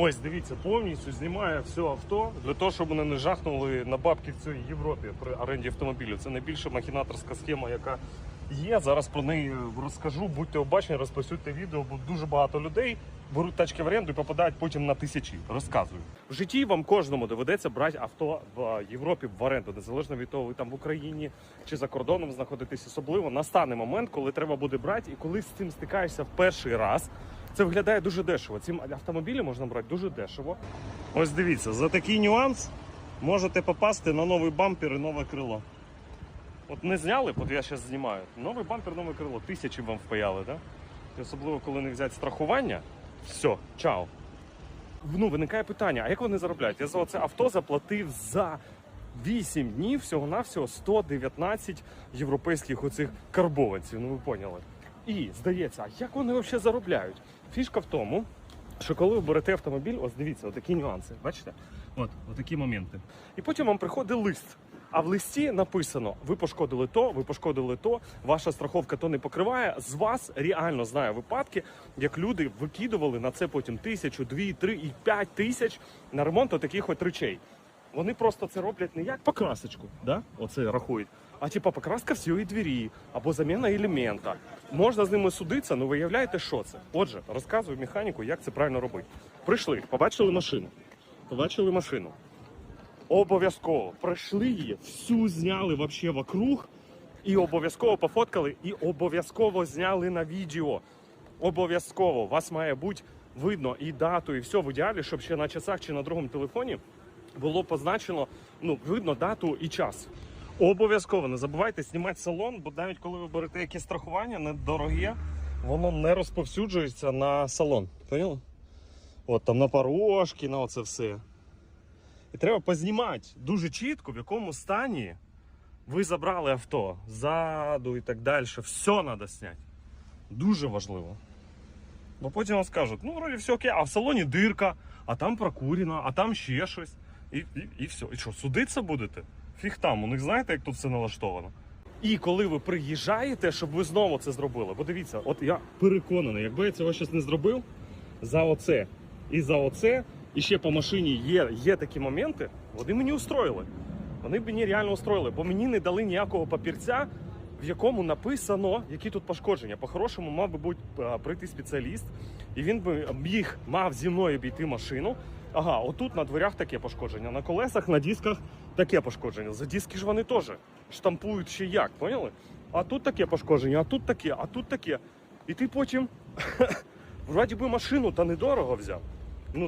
Ось, дивіться, повністю знімає все авто для того, щоб вони не жахнули на бабки в цій Європі при оренді автомобілів. Це найбільша махінаторська схема, яка є. Зараз про неї розкажу. Будьте обачені, розпосюдьте відео, бо дуже багато людей беруть тачки в оренду і попадають потім на тисячі. Розказую. В житті вам кожному доведеться брати авто в Європі в оренду, незалежно від того, ви там в Україні чи за кордоном знаходитесь. Особливо настане момент, коли треба буде брати, і коли з цим стикаєшся в перший раз. Це виглядає дуже дешево. Ці автомобілі можна брати дуже дешево. Ось дивіться, за такий нюанс можете попасти на новий бампер і нове крило. От не зняли, от я зараз знімаю. Новий бампер, нове крило. Тисячі вам впаяли, да? І особливо, коли не взяти страхування, все, чао. Ну, виникає питання: а як вони заробляють? Я за це авто заплатив за 8 днів всього-навсього 119 європейських оцих карбованців. Ну ви поняли. І здається, як вони взагалі заробляють? Фішка в тому, що коли ви берете автомобіль, ось дивіться, отакі нюанси. Бачите? От, отакі моменти. І потім вам приходить лист. А в листі написано: ви пошкодили то, ви пошкодили то, ваша страховка то не покриває. З вас реально знаю випадки, як люди викидували на це потім тисячу, дві, три і п'ять тисяч на ремонт таких от речей. Вони просто це роблять не як покрасочку, да? оце рахують, а типа покраска всієї двері або заміна елемента. Можна з ними судитися, але виявляєте, що це. Отже, розказую механіку, як це правильно робити. Прийшли, побачили машину. Побачили машину. Обов'язково пройшли її, всю зняли вообще вокруг, і обов'язково пофоткали, і обов'язково зняли на відео. Обов'язково вас має бути видно і дату, і все в ідеалі, щоб ще на часах чи на другому телефоні було позначено, ну, видно дату і час. Обов'язково не забувайте знімати салон, бо навіть коли ви берете якесь страхування недороге, воно не розповсюджується на салон. Поняли? От там на порожки, на оце все. І треба познімати дуже чітко, в якому стані ви забрали авто, ззаду і так далі. Все треба зняти. Дуже важливо. Бо потім вам скажуть, ну, вроді все окей, а в салоні дирка, а там прокурено, а там ще щось. І, і, і все. І що, судитися будете? Фіг там, у них знаєте, як тут все налаштовано. І коли ви приїжджаєте, щоб ви знову це зробили. Бо дивіться, от я переконаний, якби я цього щось не зробив, за оце і за оце, і ще по машині є, є такі моменти, вони мені устроїли. Вони б мені реально устроїли, бо мені не дали ніякого папірця, в якому написано, які тут пошкодження. По-хорошому мав би бути прийти спеціаліст, і він би міг мав зі мною обійти машину. Ага, отут на дверях таке пошкодження, на колесах, на дисках таке пошкодження. За диски ж вони теж штампують ще як, поняли? А тут таке пошкодження, а тут таке, а тут таке. І ти потім вроді би машину та недорого взяв.